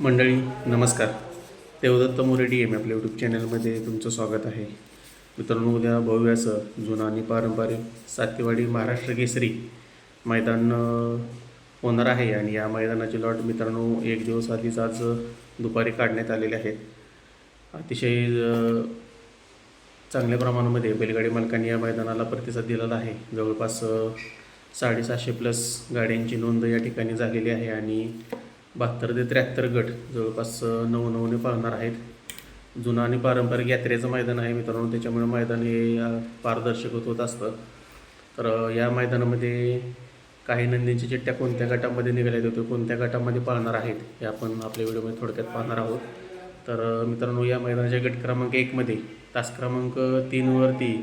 मंडळी नमस्कार. Devdatt More D M आपल्या यूट्यूब चॅनलमध्ये तुमचं स्वागत आहे. मित्रांनो उद्या भव्य असं जुनं आणि पारंपरिक सातेवाडी महाराष्ट्र केसरी मैदान होणार आहे आणि या मैदानाची लॉट मित्रांनो एक दिवस आधीच आज दुपारी काढण्यात आलेले आहेत. अतिशय चांगल्या प्रमाणामध्ये बैलगाडी मालकांनी या मैदानाला प्रतिसाद दिलेला आहे. जवळपास साडेसहाशे प्लस गाड्यांची नोंद या ठिकाणी झालेली आहे आणि बहात्तर ते त्र्याहत्तर गट जवळपास नऊ नऊने पाळणार आहेत. जुनं आणि पारंपरिक यात्रेचं मैदान आहे मित्रांनो. त्याच्यामुळे मैदान हे पारदर्शक होत असतं. तर या मैदानामध्ये काही नंदींच्या चिठ्ठ्या कोणत्या गटामध्ये निघाल्या होत्या कोणत्या गटामध्ये पाळणार आहेत हे आपण आपल्या व्हिडिओमध्ये थोडक्यात पाहणार आहोत. तर मित्रांनो या मैदानाच्या गट क्रमांक एकमध्ये तास क्रमांक तीनवरती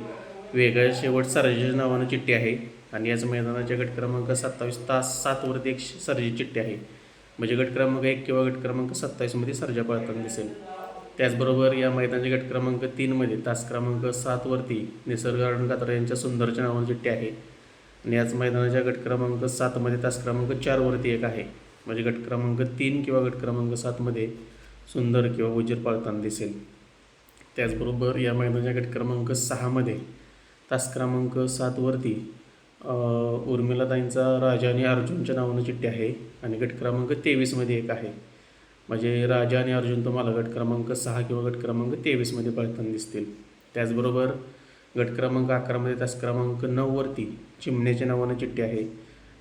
वेगळ्या शेवट सर्जेच्या नावानं चिठ्ठी आहे. आणि याच मैदानाच्या गट क्रमांक सत्तावीस तास सातवरती एक सर्जी चिठ्ठी आहे. म्हणजे गट क्रमांक एक किंवा गट क्रमांक सत्तावीसमध्ये सर्जा पळताना दिसेल. त्याचबरोबर या मैदानाच्या गट क्रमांक तीनमध्ये तास क्रमांक सातवरती निसर्ग गार्डन कात्रा यांच्या सुंदरच्या नावानं चिठ्ठी आहे. आणि याच मैदानाच्या गट क्रमांक सातमध्ये तास क्रमांक चारवरती एक आहे. म्हणजे गट क्रमांक तीन किंवा गट क्रमांक सातमध्ये सुंदर किंवा उजीर पाळताना दिसेल. त्याचबरोबर या मैदानाच्या गट क्रमांक सहामध्ये तास क्रमांक सातवरती उर्मिलाताईंचा राजा आणि अर्जुनच्या नावानं चिठ्ठी आहे आणि गट क्रमांक तेवीसमध्ये एक आहे. म्हणजे राजा आणि अर्जुन तुम्हाला गट क्रमांक सहा किंवा गट क्रमांक तेवीसमध्ये पळताना दिसतील. त्याचबरोबर गट क्रमांक अकरामध्ये तास क्रमांक नऊवरती चिमण्याच्या नावानं चिठ्ठी आहे.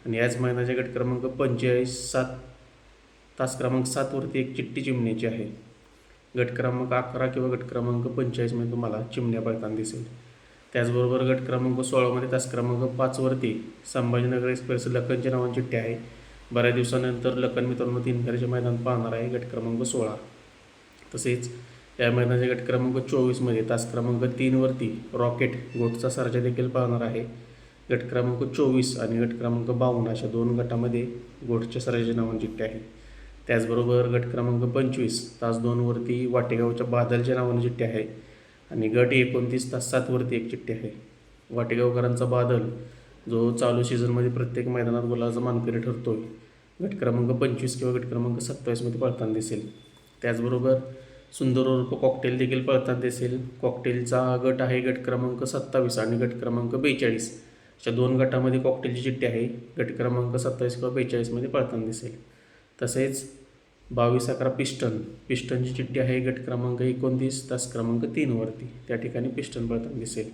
आणि याच महिन्याच्या गट क्रमांक पंचेचाळीस सात तास क्रमांक सातवरती एक चिठ्ठी चिमण्याची आहे. गट क्रमांक अकरा किंवा गट क्रमांक पंचेचाळीसमध्ये तुम्हाला चिमण्या पळताना दिसेल. त्याचबरोबर गट क्रमांक सोळामध्ये तास क्रमांक पाचवरती संभाजीनगर एक्सप्रेस लखनच्या नावांची चिठ्ठी आहे. बऱ्याच दिवसानंतर लखन मित्रांनो तीन फेरीचे मैदान पाहणार आहे गट क्रमांक सोळा. तसेच या मैदानाचे गट क्रमांक चोवीसमध्ये तास क्रमांक तीनवरती रॉकेट गोटचा सर्जा देखील पाहणार आहे. गट क्रमांक चोवीस आणि गट क्रमांक बावन्न अशा दोन गटामध्ये गोटच्या सर्जाचे नावाची चिठ्ठी आहे. त्याचबरोबर गट क्रमांक पंचवीस तास दोनवरती वाटेगावच्या बादलच्या नावाने चिठ्ठी आहे. आणि गट एकोणतीस तास सातवरती एक चिठ्ठी आहे. वाटेगावकरांचा बादल जो चालू सीझनमध्ये प्रत्येक मैदानात गोलाचा मानकरी ठरतो आहे गट क्रमांक पंचवीस किंवा गट क्रमांक सत्तावीसमध्ये पळताना दिसेल. त्याचबरोबर सुंदर उर्फ कॉकटेल देखील पळताना दिसेल. कॉकटेलचा गट आहे गट क्रमांक सत्तावीस आणि गट क्रमांक बेचाळीस. अशा दोन गटामध्ये कॉकटेलची चिठ्ठी आहे. गट क्रमांक सत्तावीस किंवा बेचाळीसमध्ये पळताना दिसेल. तसेच बावीस अकरा पिस्टन. पिस्टनची चिठ्ठी आहे गट क्रमांक एकोणतीस तास क्रमांक तीनवरती त्या ठिकाणी पिस्टन पळताना दिसेल.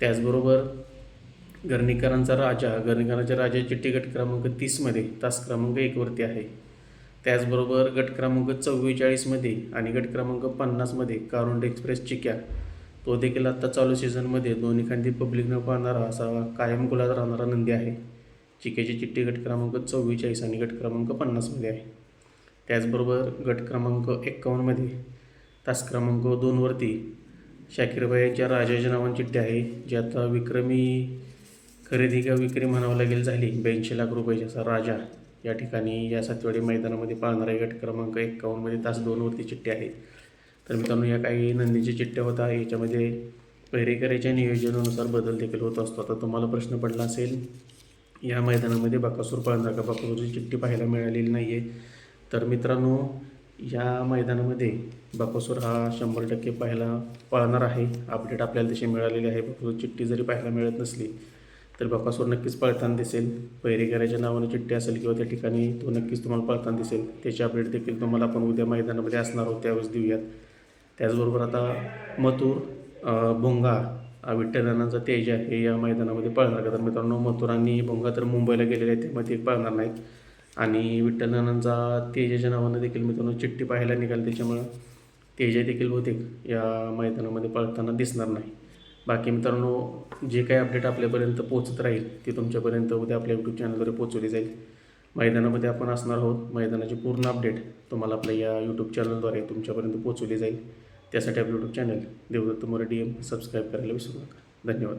त्याचबरोबर गर्णीकरांचा राजा गर्णिकरांच्या राजा चिठ्ठी गट क्रमांक तीसमध्ये तास क्रमांक एकवरती आहे. त्याचबरोबर गट क्रमांक चव्वेचाळीसमध्ये आणि गट क्रमांक पन्नासमध्ये कारुंड एक्सप्रेस चिक्या. तो देखील आत्ता चालू सीझनमध्ये दोन्ही खांदी पब्लिकनं पाहणारा असा कायम गुलाल राहणारा नंदी आहे. चिक्याची चिठ्ठी गट क्रमांक चव्वेचाळीस आणि गट क्रमांक पन्नासमध्ये आहे. त्याचबरोबर गट क्रमांक एक्कावन्नमध्ये तास क्रमांक दोनवरती शाकीरबाई यांच्या राजाच्या नावाची चिठ्ठी आहे जी आता विक्रमी खरेदी किंवा विक्री म्हणावं लागेल झाली. ब्याऐंशी लाख रुपयाची असा राजा या ठिकाणी या सातवाडी मैदानामध्ये पाळणारा गट क्रमांक एक्कावन्नमध्ये तास दोनवरती चिठ्ठी आहे. तर मित्रांनो या काही नंदीच्या चिठ्ठ्या होता. याच्यामध्ये पहिरेकऱ्याच्या नियोजनानुसार बदल देखील होत असतो. आता तुम्हाला प्रश्न पडला असेल या मैदानामध्ये बाकासूर पाळणार का बाकासूरची चिठ्ठी पाहायला मिळालेली नाही आहे तर मित्रांनो या मैदानामध्ये बापासूर हा शंभर टक्के पाहायला पळणार आहे. अपडेट आपल्याला तशी मिळालेली आहे. बापासूर चिठ्ठी जरी पाहायला मिळत नसली तर बापासूर नक्कीच पळताना दिसेल. पहिरेकऱ्याच्या नावानं चिठ्ठी असेल किंवा त्या ठिकाणी तो नक्कीच तुम्हाला पळताना दिसेल. त्याची अपडेट देखील तुम्हाला आपण उद्या मैदानामध्ये असणार आहोत. त्यावेळेस देऊयात. त्याचबरोबर आता मथुर भोंगा अ, तेज आहे. या मैदानामध्ये पळणार का? तर मित्रांनो मथुर आणि भोंगा तर मुंबईला गेलेले आहेत. त्यामध्ये पळणार नाहीत. आणि विठ्ठलानांचा तेजाच्या नावानं देखील मित्रांनो चिठ्ठी पाहायला निघाल त्याच्यामुळं तेजा देखील बहुतेक या मैदानामध्ये पळताना दिसणार नाही. बाकी मित्रांनो जे काही अपडेट आपल्यापर्यंत पोचत राहील ते तुमच्यापर्यंत उद्या आपल्या यूट्यूब चॅनलद्वारे पोचवली जाईल. मैदानामध्ये आपण असणार आहोत. मैदानाची पूर्ण अपडेट तुम्हाला आपल्या या यूट्यूब चॅनलद्वारे तुमच्यापर्यंत पोचवली जाईल. त्यासाठी आपलं YouTube channel Devdatt More D M subscribe करायला विसरू नका. धन्यवाद.